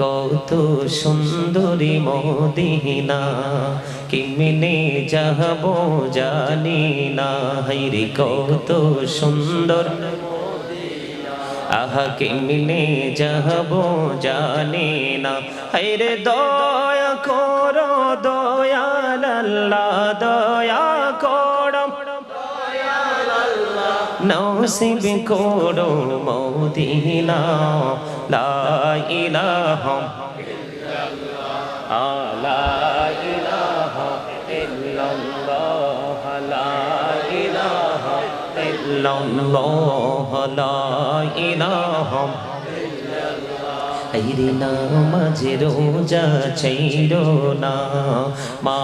কত সুন্দরী মদিনা কেমনে যাব জানি না। হাইরে কত সুন্দর। আহা কেমনে যাব জানি না। হাইরে দয়া করো, দয়াল আল্লাহ, দয়া নসিব করো মদিনা লা ইলাহা লা ইলাহা ইল্লাল্লাহ লা ইলাহা ইল্লাল্লাহ লা ইলাহা আইরে নামাজ রোজা চাইরো না। মা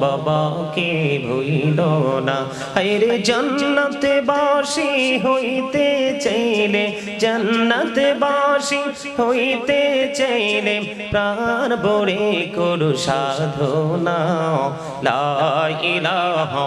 বাবাকে ভুইল না। আইরে জান্নাতে বাসি হইতে চাইলে, জান্নাতে বাসি হইতে চাইলে প্রাণ বড়ে করু সাধনা। লা ইলাহা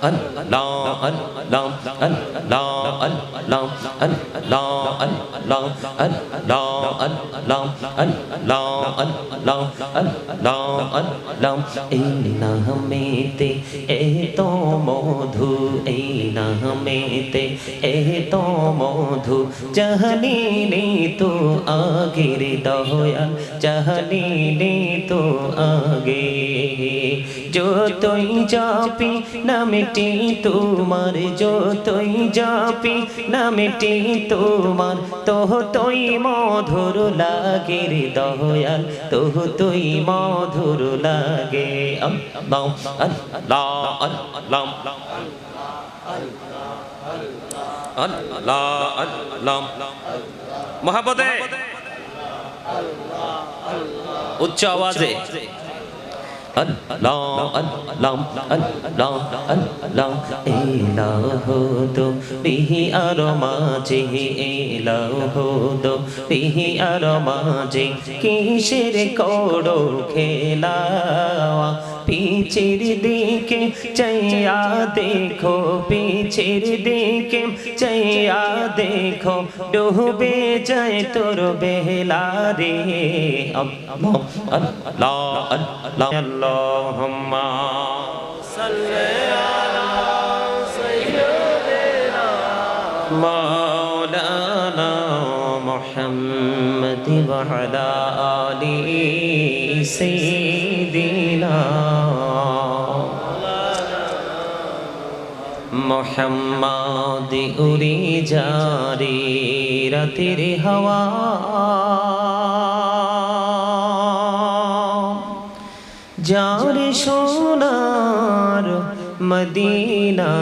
ấn lo ấn lo ấn lo ấn lo ấn lo ấn lo ấn lo ấn lo ấn lo ấn lo ấn lo ấn lo inna mê tê ê tô mô thu inna mê tê ê tô mô thu chahni ni tu agiri doya chahni ni tu agi जो तुई जापी नाम নামটি তোমার যতই জাপি, নামটি তোমার তোহ তৈ মধুর লাগে রে দয়াল তোহ তৈ মধুর লাগে। মহাপদে। উচ্চ আওয়াজে। Allah Allah Allah Allah ইলাহু দো বিহি আর মাঝে ইলাহু দো বিহি আর মাঝে কিসের করো খেলা পিছের দিকে চাইয়া দেখো, পিছের দিকে চাইয়া দেখো, ডুবে যায় তোর বেলা রে। আল্লাহ আল্লাহ আল্লাহ, আল্লাহুম্মা সাল্লি আলা সাইয়্যিদিনা মাওলানা মুহাম্মদ ওয়া আলা আলি সাইয়্যিদিনা মোহাম্মদ উড়ি জারি রাতের হাওয়া। যার সোনার মদিনা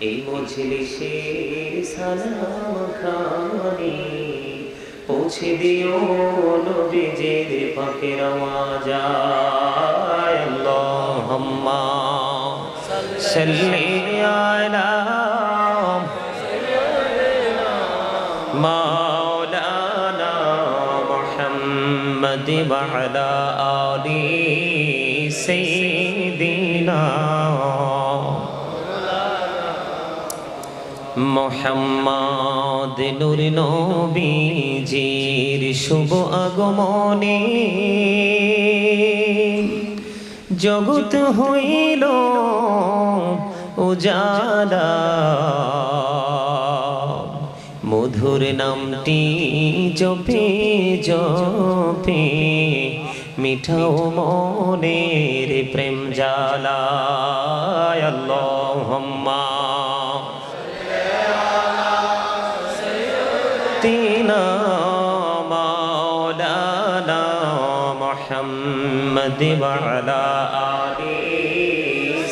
এই মজলিসের সালাম খানি পৌঁছে দিও নবীজের পাকের আওয়াজ। আল্লাহুম্মা صل على مولانا محمد وعلى آل سيدنا মোহাম্মদ নুর নবীজির শুভ আগমনে জগৎ হইল উজালা। মধুর নামটি জপে জপে মিঠাও মনের প্রেম জালা আল্লাহুম্মা محمد وعلى آل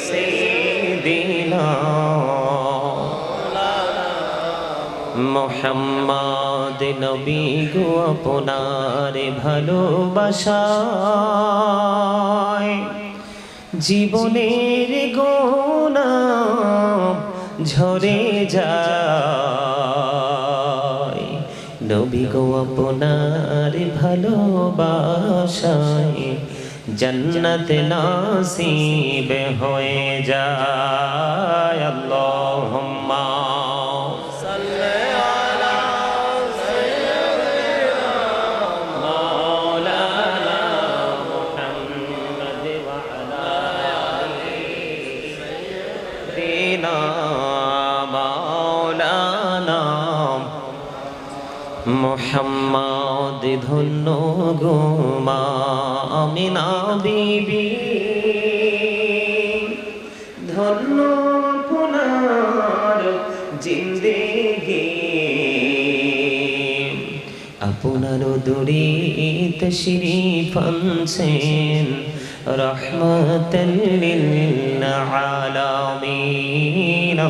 سيدنا মোহাম্মদ নবী গো আপনার ভালোবাসায় জীবনের গোনা ঝরে যায় নবী গো আপনার ভালোবাসায় জন্নত নসিব হয়ে যায়। আল্লাহুম্মা সাল্লি আলা সাইয়্যিদিনা মাওলানা মুহাম্মদ ওয়া আলা আলিহি সাইয়্যিদিনা মাওলানা মুহাম্মদ ধন্য গুমা আমিনা বিবি। ধন্য আপনার জিন্দেগি। আপনার দূরে তশরিফ আনছেন রহমতাল আলামিন।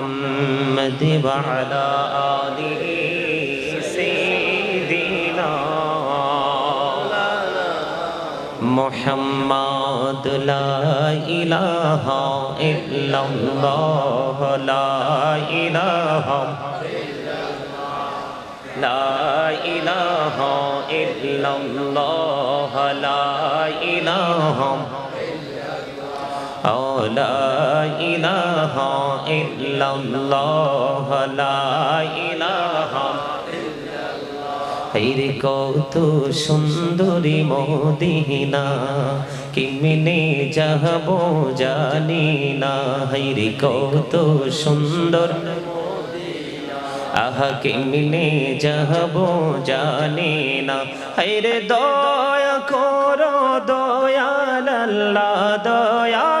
محمد وعلى آله سيدنا محمد لا إله إلا الله لا إله لا إله إلا الله لا إله. أو لا إله إلا الله لا إله হাইরে কত সুন্দরী মদিনা কেমনে যাহব জানি না হাইরে কত সুন্দর আহা কেমনে যাহব জানি না হাইরে দয়া করো দয়াল আল্লাহ দয়া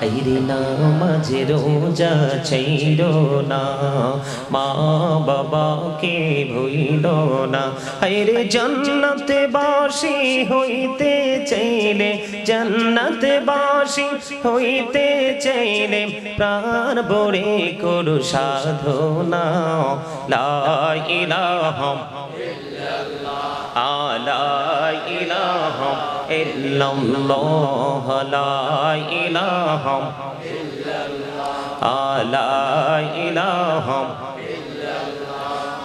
হাইরে নামাজে রোজা চাইর না। মা বাবাকে ভুইল না। হাইরে জান্নাতে বাসি হইতে চাইলে, জান্নাতে বাসি হইতে চাইলে প্রাণ বড়ে করু সাধনা। إلا الله لا إله إلا الله. لا إله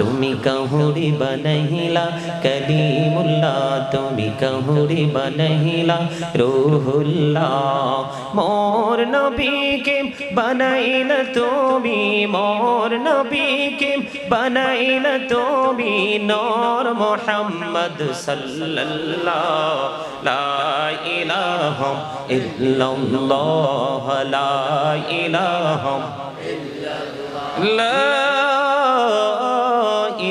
তুমি কাহুরি বানাইলা কলিমুল্লাহ তুমি কাহুরি বানাইলা রুহুল্লাহ মোর নবীকে বানাইলা তুমি মোর নবীকে বানাইলা তুমি নূর মুহাম্মদ সাল্লাল্লাহ লা ইলাহা ইল্লাল্লাহ লা ইলাহা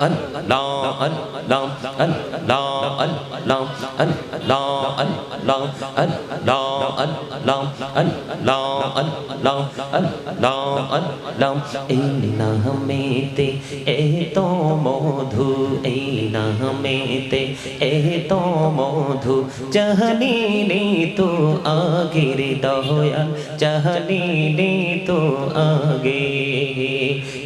ấn lo ấn lo ấn lo ấn lo ấn lo ấn lo ấn lo ấn lo ấn lo ấn lo ấn lo ấn lo na mê tê ê tô mô thu ê na mê tê ê tô mô thu chahni ni tu agiri doya chahni ni tu agi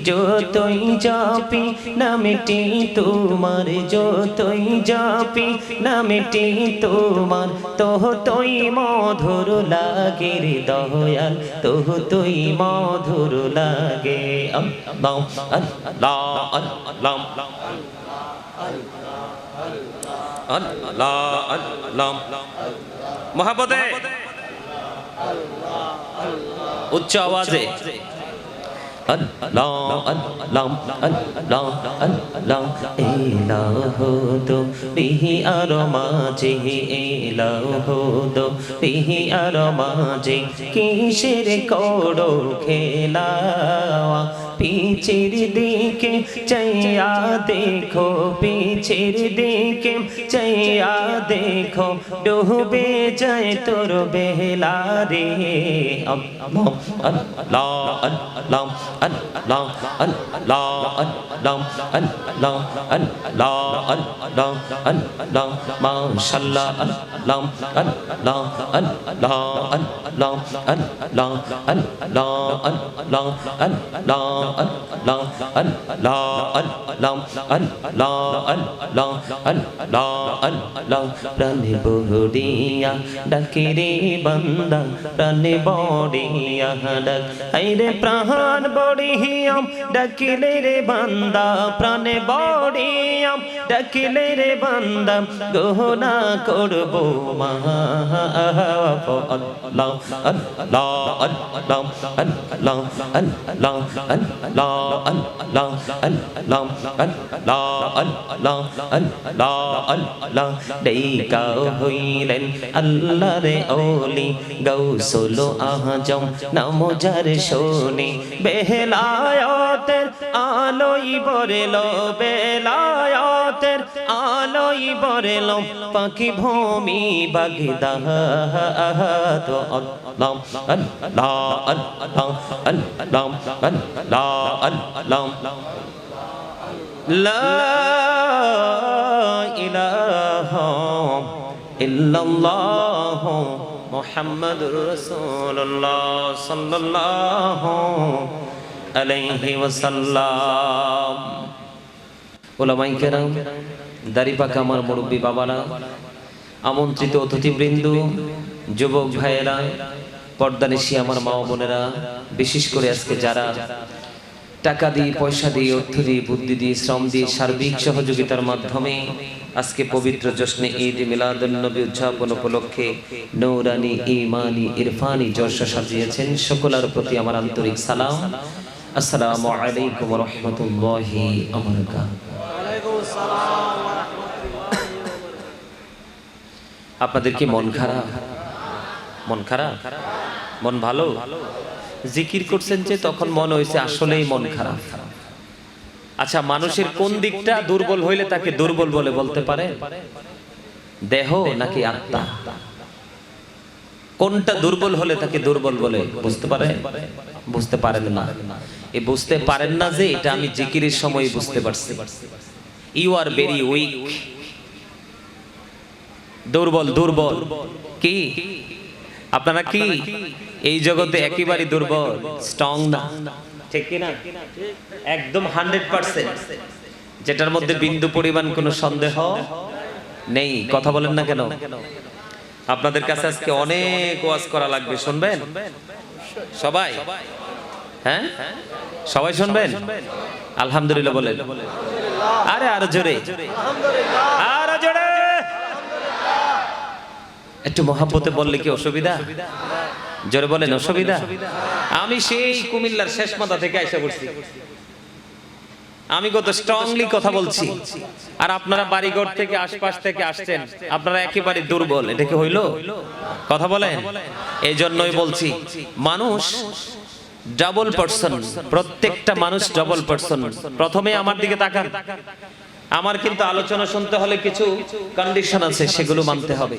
जो तुई जापी नाम নামটি তোমার যতই যাপি নামটি তোমার তোহ তই মধুর লাগে রে দয়াল তোহ তই মধুর লাগে। মহাপদে। উচ্চ আওয়াজে। Allah Allah Allah Allah ilah do bihi aromaje ilah do bihi aromaje কিসের করো খেলা পিছের দিকে চাইয়া দেখো পিছের দিকে চাইয়া দেখো ডুবে যায় তোর বেলা রে আল্লাহ আল্লাহ আল্লাহ আল্লাহ আল্লাহ আল্লাহ আল্লাহ আল্লাহ আল্লাহ প্রাণে বহরিয়া ডাকি রে বান্দা প্রাণে বড়িয়া ডাক রে প্রাণ বড়িয়াম ডাকিলে রে বান্দা প্রাণে বড়িয়াম ডাকিলে রে বান্দা গহনা করব মহা আল্লাহ আল্লাহ আল্লাহ আল্লাহ আল্লাহ la an la an la an la an la an la an la đây cả huy lên Allah re oli gâu solo ahjam namo jar shoni behelayater aloi borelo behelayater আলোই বরেল পাখি ভূমি বাগিদাহ তো আল্লাহ আল্লাহ আল্লাহ আল্লাহ আল্লাহ আল্লাহ লা ইলাহা ইল্লাল্লাহ মুহাম্মাদুর রাসূলুল্লাহ সাল্লাল্লাহু আলাইহি ওয়াসাল্লাম। ওলামাই কেরাম দাড়িপাকা আমার মুরব্বী বাবারা, আমন্ত্রিত অতিথিবৃন্দ, যুবক ভাইয়েরা পর্দানিশি আমার মা বোনেরা, বিশেষ করে আজকে যারা টাকা দিয়ে, পয়সা দিয়ে, অর্থ দিয়ে, বুদ্ধি দিয়ে, শ্রম দিয়ে, সার্বিক সহযোগিতার মাধ্যমে আজকে পবিত্র জশ্নে ঈদ মিলাদুন্নবী উদযাপন উপলক্ষে নৌরানি ইমানি ইরফানি জলসা সাজিয়েছেন। সকলের প্রতি আমার আন্তরিক সালাম। আসসালামু আলাইকুম রহমতুল্লাহি আপনাদের কি মন খারাপ? মন খারাপ? মন ভালো? জিকির করছেন যে তখন মন হয়েছে আসলেই মন খারাপ। আচ্ছা মানুষের কোন দিকটা দুর্বল হইলে তাকে দুর্বল বলে বলতে পারে? দেহ নাকি আত্মা? কোনটা দুর্বল হলে তাকে দুর্বল বলে বুঝতে পারে? বুঝতে পারেন না। এ বুঝতে পারেন না যে এটা আমি জিকিরের সময় বুঝতে পারছি। ইউ আর ভেরি উইক দুর্বল দুর্বল। কি? আপনারা কি? এই জগতে একেবারে দুর্বল স্ট্রং না? ঠিক কি না একদম হান্ড্রেড পার্সেন্ট। যেটার মধ্যে বিন্দু পরিমাণ কোনো সন্দেহ নেই। কথা বলেন না কেন? আপনাদের কাছে আজকে অনেক ওয়াজ করা লাগবে শুনবেন? সবাই? হ্যাঁ? সবাই শুনবেন? আলহামদুলিল্লাহ বলেন। আরে আরও জোরে। আরও জোরে একটু মহাব্বতে বললে কি অসুবিধা? জোরে বলেন অসুবিধা? আমি সেই কুমিল্লার শেষ মাথা থেকে আইসা পড়ছি। আমি কত স্ট্রংলি কথা বলছি। আর আপনারা বাড়িঘর থেকে আশপাশ থেকে আসছেন আপনারা একেবারে দুর্বল। এটা কি হইল? কথা বলেন। এই জন্যই বলছি মানুষ ডাবল পার্সন প্রত্যেকটা মানুষ ডাবল পার্সন প্রথমে আমার দিকে তাকান। আমার কিন্তু আলোচনা শুনতে হলে কিছু কন্ডিশন আছে সেগুলো মানতে হবে।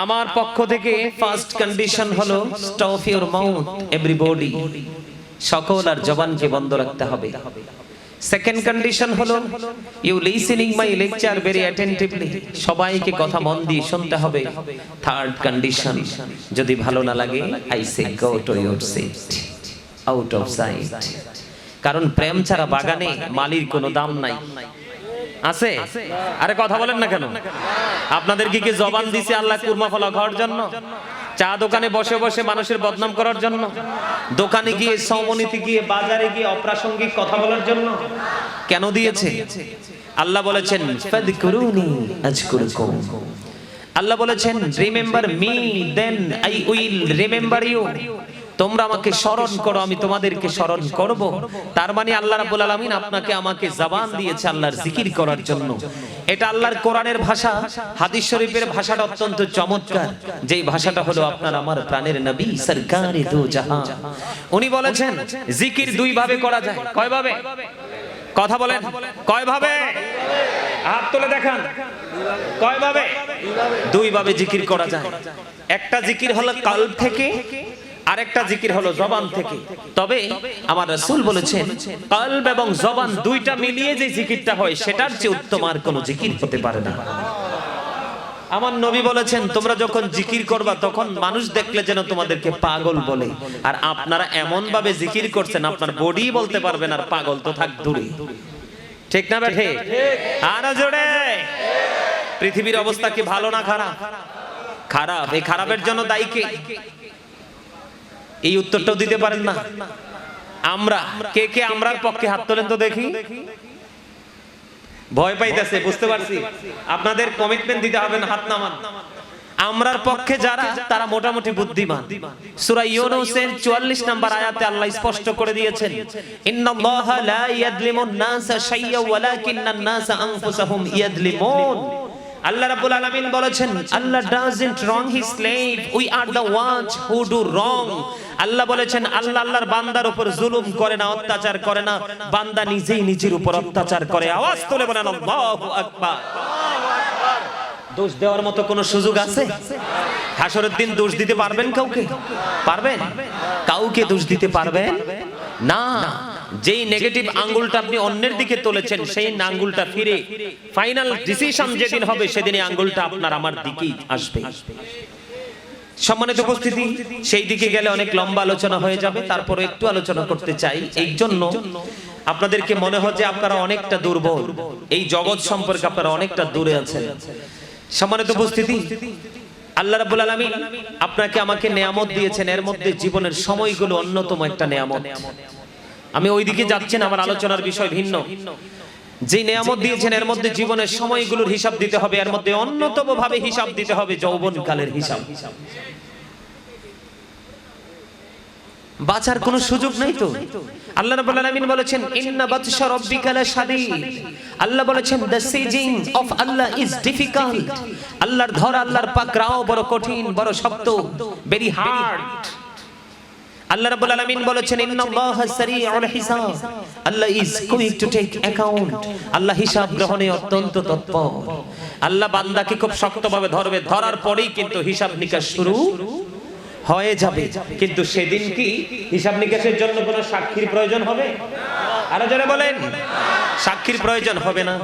আমার পক্ষ থেকে ফার্স্ট কন্ডিশন হলো স্টপ ইউর মাউথ এভরিবডি সকল আর জবানকে বন্ধ রাখতে হবে। সেকেন্ড কন্ডিশন হলো you listening my lecture very attentively সবাইকে কথা মন দিয়ে শুনতে হবে। থার্ড কন্ডিশন যদি ভালো না লাগে I say go to your seat out of sight কারণ প্রেম ছাড়া বাগানে মালির কোনো দাম নাই। আছে? আরে কথা বলেন না কেন? আপনাদের কি কি জবান দিছে আল্লাহ কুরমা ফলা খাওয়ার জন্য? চা দোকানে বসে বসে মানুষের বদনাম করার জন্য? দোকানে গিয়ে সমনীতি গিয়ে বাজারে গিয়ে অপ্রাসঙ্গিক কথা বলার জন্য? কেন দিয়েছে? আল্লাহ বলেছেন ফাদকুরুনি আজকুরকুম। আল্লাহ বলেছেন remember me then I will remember you তোমরা আমাকে স্মরণ করো, আমি তোমাদেরকে স্মরণ করব। তার মানে আল্লাহ রাব্বুল আলামিন আপনাকে আমাকে জবান দিয়েছে আল্লাহর জিকির করার জন্য। এটা আল্লাহর কোরআনের ভাষা, হাদিস শরীফের ভাষাটা অত্যন্ত চমৎকার। যেই ভাষাটা হলো আপনার আমার প্রাণের নবী সরকারে দু জাহান উনি বলেছেন, জিকির দুই ভাবে করা যায়। কয় ভাবে কথা বলেন। কয় ভাবে হাত তুলে দেখান। কয় ভাবে দুই ভাবে জিকির করা যায়। একটা জিকির হলো কাল থেকে আরেকটা জিকির হলো জবান থেকে। তবে আমার রাসূল বলেছেন, কলব এবং জবান দুইটা মিলিয়ে যে জিকিরটা হয়, সেটার চেয়ে উত্তম আর কোনো জিকির হতে পারে না। আমার নবী বলেছেন, তোমরা যখন জিকির করবা, তখন মানুষ দেখলে যেন তোমাদেরকে পাগল বলে। আর আপনারা এমন ভাবে জিকির করছেন, আপনার বডি বলতে পারবেন, আর পাগল তো থাক দূরে। ঠিক না বেঠে আর জোরে। পৃথিবীর অবস্থা কি ভালো না খারাপ? খারাপ। এই খারাপের জন্য দায়ী কে? এই উত্তরটাও দিতে পারেন না। আমরা, কে কে আমরার পক্ষে হাত তোলেন তো দেখি। ভয় পাইতেছে, বুঝতে পারছি। আপনাদের কমিটমেন্ট দিতে হবে না, হাত নামান। আমরার পক্ষে যারা, তারা মোটামুটি বুদ্ধিমান। সূরা ইউনূসের 44 নম্বর আয়াতে আল্লাহ স্পষ্ট করে দিয়েছেন, ইন্নাল্লাহা লা ইয়াদলিমুন নাসা শাইয়্যা ওয়ালাকিন্নান নাসা আনফুসাহুম ইয়াদলিমুন আল্লাহ রাব্বুল আলামিন বলেছেন, Allah doesn't wrong his slave we are the ones who do wrong Allah বলেছেন, আল্লাহ আল্লাহর বান্দার উপর জুলুম করে না, অত্যাচার করে না। বান্দা নিজেই নিজের উপর অত্যাচার করে। আওয়াজ তুলে বলেন, আল্লাহু আকবার। দোষ দেওয়ার মতো কোনো সুযোগ আছে? হাসরের দিন দোষ দিতে পারবেন কাউকে? পারবেন? কাউকে দোষ দিতে পারবেন? না। যেই নেগেটিভ আঙ্গুলটা আপনি অন্যের দিকে তুলেছেন, সেই আঙ্গুলটা ফিরে ফাইনাল ডিসিশন যেদিন হবে, সেদিনই আঙ্গুলটা আপনার আমার দিকেই আসবে। সম্মানিত উপস্থিতি, সেই দিকে গেলে অনেক লম্বা আলোচনা হয়ে যাবে, তারপরে একটু আলোচনা করতে চাই। এই জন্য আপনাদেরকে মনে হয় যে আপনারা অনেকটা দুর্বল। এই জগৎ সম্পর্কে আপনারা অনেকটা দূরে আছেন। সম্মানিত উপস্থিতি, আল্লাহ রাব্বুল আলামিন আপনাকে আমাকে নেয়ামত দিয়েছেন। এর মধ্যে জীবনের সময়গুলো অন্যতম একটা নেয়ামত। আমি ওইদিকে যাচ্ছি না, আমার আলোচনার বিষয় ভিন্ন। যে নেয়ামত দিয়েছেন, এর মধ্যে জীবনের সময়গুলোর হিসাব দিতে হবে, এর মধ্যে অন্যতম ভাবে হিসাব দিতে হবে যৌবন কালের হিসাব। বাঁচার কোনো সুযোগ নাই তো? আল্লাহ রাব্বুল আলামিন বলেছেন, ইন্না বাতশা রাব্বিকা আল্লাহ বলেছেন, the seizing of Allah is difficult. আল্লাহর ধর, আল্লাহর পাকড়াও বড় কঠিন, বড় শক্ত ভেরি হার্ড আল্লাহ রাব্বুল আলামিন বলেছেন, ইন্নাল্লাহা সারিউল হিসাব। Allah is quick to take account Allah হিসাব গ্রহণে অত্যন্ত তৎপর। আল্লাহ বান্দাকে খুব শক্তভাবে ধরবে। ধরার পরেই কিন্তু হিসাব নিকাশ শুরু হয়ে যাবে। কিন্তু সেদিন কি হিসাব নিকাশের জন্য কোনো সাক্ষীর প্রয়োজন হবে? আরও যারা বলেন। সাক্ষীর প্রয়োজন হবে না।